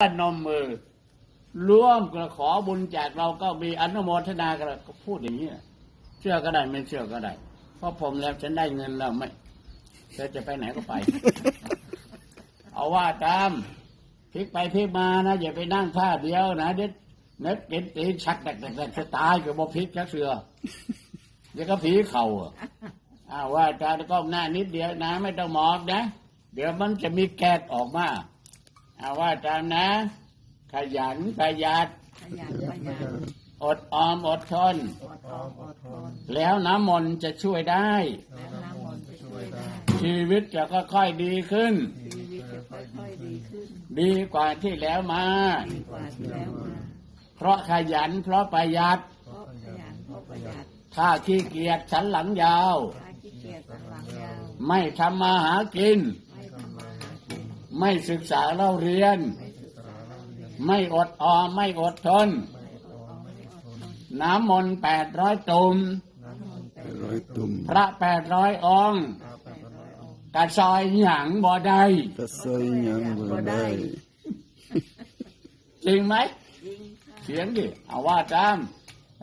ก็นมมือร่วมกระขอบุญจากเราก็มีอนุโมทนากันก็พูดอย่างนี้เชื่อก็ได้ไม่เชื่อก็ได้ เพราะผมแล้วฉันได้เงินแล้วไม่เธอจะไปไหนก็ไป เอาว่าตามพลิกไปพลิกมานะอย่าไปนั่งท่าเดียวนะเด็ดเน็ดเก็นตีนชักแดกแดกแดกจะตายกับบ่พลิกชักเสือเดี๋ยวก็ผีเข่าอะอ้าวว่าตามก้มหน้านิดเดียวนะ ไม่ต้องหมอบนะ เดี๋ยวมันจะมีแก๊สออกมา เอาว่าตามนะ ขยันประหยัด ขยันประหยัดอดออมอดทน อดออมอดทน แล้วน้ำมนต์จะช่วยได้ และน้ำมนต์จะช่วยได้ ชีวิตจะค่อยๆดีขึ้น ชีวิตจะค่อยๆดีขึ้น ดีกว่าที่แล้วมา ดีกว่าที่แล้วมา เพราะขยันเพราะประหยัด เพราะขยันเพราะประหยัด ถ้าขี้เกียจฉันหลังยาว ถ้าขี้เกียจสันหลังยาว ไม่ทำมาหากินไไม่ศึกษาเล่าเรียนไม่ศึกษาเราเรียนไม่อดออมไม่อดทนไม่อดออมไม่อดทน น้ำมนต์แปดร้อยตุ่มน้ำมนต์แต่ร้อยตุ่มพระแปดร้อยองค์พระแปดร้อยองค์กระซอยหยังบ่ได้กระซอยหยังบ่ได้ จริงไหมจริงค่ะเสียงดิเอาว่าตาม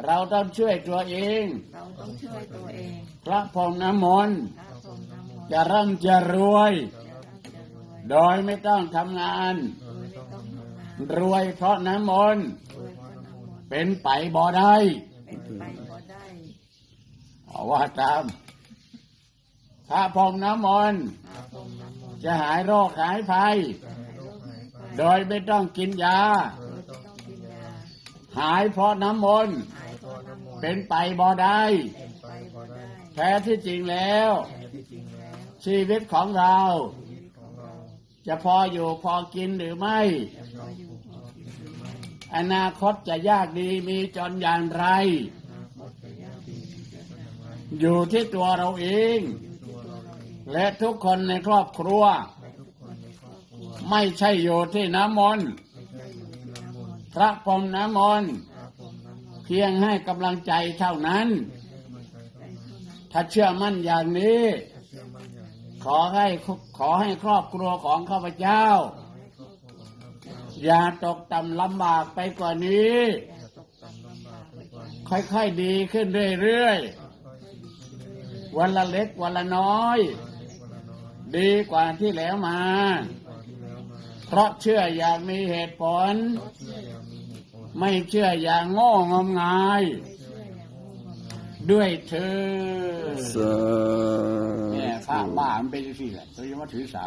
เราต้องช่วยตัวเอง เราต้องช่วยตัวเอง พระพรหมน้ำมนต์พระพรหมน้ำมนต์จะร่ำจะรวย โดยไม่ต้องทำงานโดยไม่ต้องทำงาน รวยเพราะน้ำมนต์รวยเพราะน้ำมนต์เป็นไปบ่ได้เป็นไปบ่ได้เอาว่าตามพระพรหมน้ำมนต์พระพรหมน้ำมนต์จะหายโรคหายภัยจะหายโรคหายไปโดยไม่ต้องกินยาโดยไม่ต้องกินยา หายเพราะน้ำมนต์หายเพราะน้ำมนต์เป็นไปบ่ได้เป็นไปบ่ได้แท้ที่จริงแล้วแต่ที่จริงแล้วชีวิตของเรา จะพออยู่พอกินหรือไม่ อนาคตจะยากดีมีจนอย่างไร อย่างไรอยู่ที่ตัวเราเอง และทุกคนในครอบครัวไม่ใช่อยู่ที่น้ำมนต์ไม่ใช่อยู่ที่น้ำมนต์พระพรมน้ำมนต์เพียงให้กำลังใจเท่านั้น ถ้าเชื่อมั่นอย่างนี้ ขอให้ขอให้ครอบครัวของข้าพเจ้า อย่าตกต่ำลำบากไปกว่านี้ ค่อยๆดีขึ้นเรื่อยๆ วันละเล็กวันละน้อย ดีกว่าที่แล้วมา เพราะเชื่ออย่างมีเหตุผลเพราะเชื่ออย่างมีเหตุผลไม่เชื่ออย่างโง่งมงาย ด้วยเธอสาแม่พระธุบ้ามันเป็นสิแหละตัวยังมาถือสา